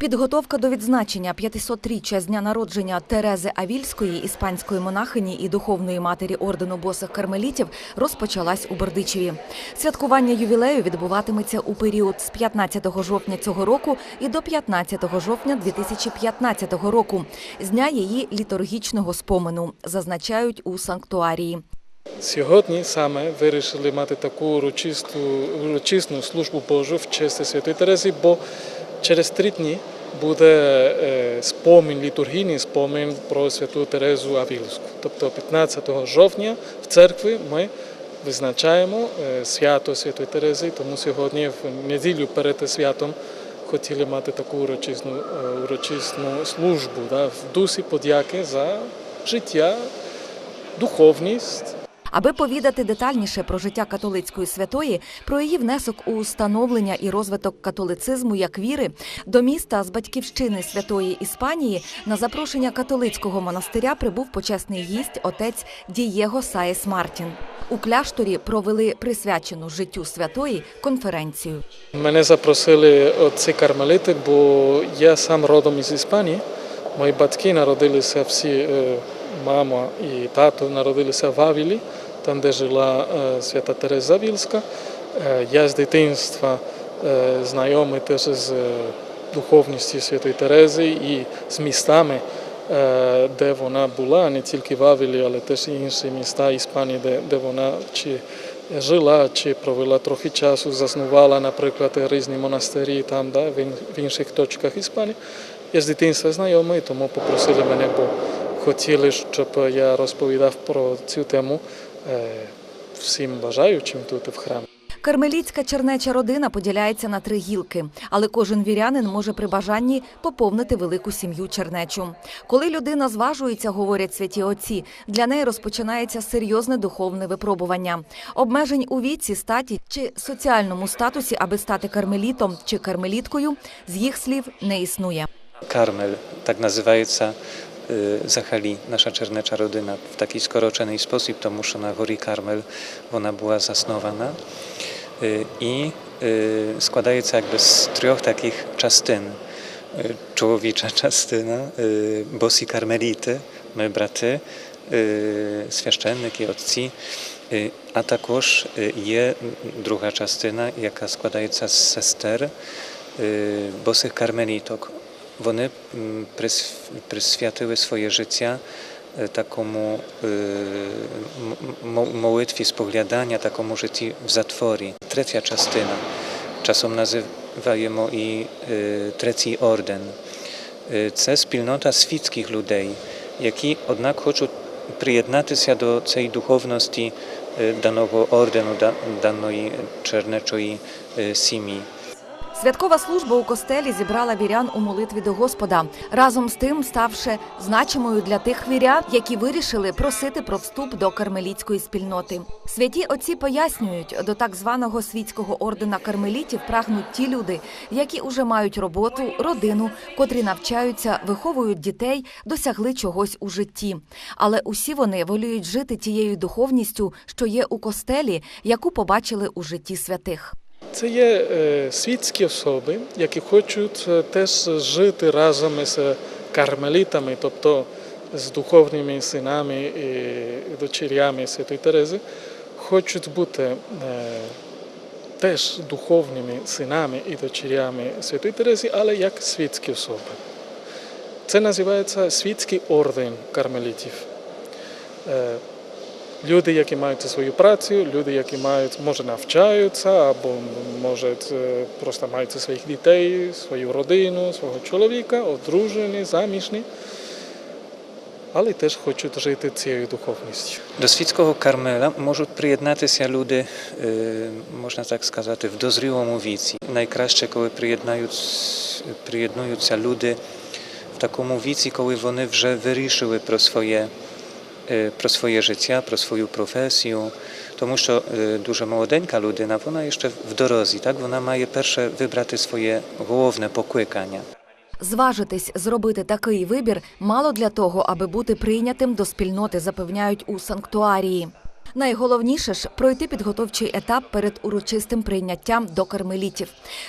Підготовка до відзначення 500-річчя з дня народження Терези Авільської, іспанської монахині і духовної матері ордену босих кармелітів розпочалась у Бердичеві. Святкування ювілею відбуватиметься у період з 15 жовтня цього року і до 15 жовтня 2015 року, з дня її літургічного спомену, зазначають у санктуарії. Сьогодні саме вирішили мати таку урочисту, урочисну службу Божу в честь Святої Терези, бо через три дні буде е, спомин, літургійний спомин про Святу Терезу Авілську. Тобто 15 жовтня в церкві ми визначаємо е, свято Святої Терези, тому сьогодні в неділю перед святом хотіли мати таку урочисну, е, урочисну службу да, в дусі подяки за життя, духовність. Аби повідати детальніше про життя католицької святої, про її внесок у становлення і розвиток католицизму як віри, до міста з батьківщини святої Іспанії на запрошення католицького монастиря прибув почесний гість отець Дієго Саєс Мартін. У кляшторі провели присвячену життю святої конференцію. Мене запросили отці кармелити, бо я сам родом із Іспанії. Мої батьки народилися всі, е, мама і тато народилися в Авілі, там, де жила е, свята Тереза Вільська. Е, Я з дитинства е, знайомий теж з духовністю Святої Терези і з містами, де вона була, не тільки в Авілі, але теж і інші міста Іспанії, де, де вона чи жила, чи провела трохи часу, заснувала, наприклад, різні монастирі там, да, в інших точках Іспанії. Я з дитинства знайомий, тому попросили мене, бо хотіли, щоб я розповідав про цю тему е, всім бажаючим тут в храмі. Кармелітська чернеча родина поділяється на три гілки, але кожен вірянин може при бажанні поповнити велику сім'ю чернечу. Коли людина зважується, говорять святі отці, для неї розпочинається серйозне духовне випробування. Обмежень у віці, статі чи соціальному статусі, аби стати кармелітом чи кармеліткою, з їх слів не існує. Karmel, tak nazywająca Y, zachęli nasza czernecza rodyna w taki skoroczeny sposób, to muszona Hori Karmel, ona była zasnowana y, i y, składaje się jakby z trzech takich czastyn. Człowicza czastyna, bosi karmelity, my braty, świeszczennik i otci, a także je druga czastyna, jaka składaje się z sester, bosych karmelitok, кармеліток. Вони м, прис- присвятили своє життя е, такому е, м- м- молитві споглядання, такому житті в затворі. Третя частина, часом називаємо і е, третій орден. Е, Це спільнота світських людей, які, однак, хочуть приєднатися до цієї духовності е, даного ордену, да- даної чернечої е, сім'ї. Святкова служба у костелі зібрала вірян у молитві до Господа, разом з тим ставши значимою для тих вірян, які вирішили просити про вступ до кармелітської спільноти. Святі отці пояснюють, до так званого світського ордена кармелітів прагнуть ті люди, які уже мають роботу, родину, котрі навчаються, виховують дітей, досягли чогось у житті. Але усі вони воліють жити тією духовністю, що є у костелі, яку побачили у житті святих. Це є е, світські особи, які хочуть е, теж жити разом із кармелітами, тобто з духовними синами і дочерями Святої Терези, хочуть бути е, теж духовними синами і дочерями Святої Терези, але як світські особи. Це називається світський орден кармелітів. Люди, які мають свою працю, люди, які мають, може, навчаються, або може просто мають своїх дітей, свою родину, свого чоловіка, одружені, заміжні, але теж хочуть жити цією духовністю. До світського кармела можуть приєднатися люди, е, можна так сказати, в дозрілому віці. Найкраще, коли приєднають- приєднуються люди в такому віці, коли вони вже вирішили про своє, про своє життя, про свою професію. Тому що дуже молоденька людина, вона ще в дорозі, так вона має перше вибрати своє головне покликання. Зважитись зробити такий вибір мало для того, аби бути прийнятим до спільноти, запевняють у санктуарії. Найголовніше ж пройти підготовчий етап перед урочистим прийняттям до кармелітів.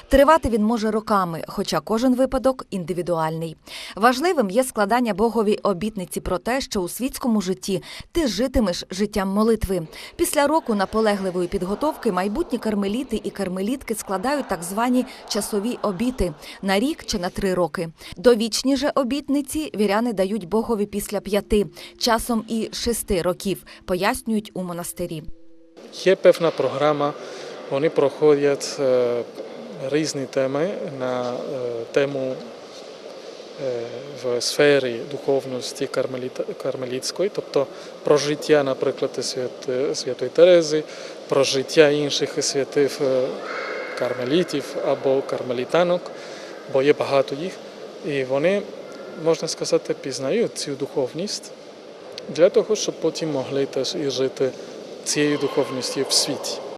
Тривати він може роками, хоча кожен випадок індивідуальний. Важливим є складання Богові обітниці про те, що у світському житті ти житимеш життям молитви. Після року наполегливої підготовки майбутні кармеліти і кармелітки складають так звані часові обіти на рік чи на три роки. Довічні же обітниці віряни дають Богові після п'яти, часом і шести років, пояснюють у монастирі. Є певна програма, вони проходять е, різні теми на е, тему е, в сфері духовності кармелітської, тобто про життя, наприклад, свят, Святої Терези, про життя інших святих кармелітів або кармелітанок, бо є багато їх. І вони, можна сказати, пізнають цю духовність для того, щоб потім могли теж і жити цією духовністю в світі.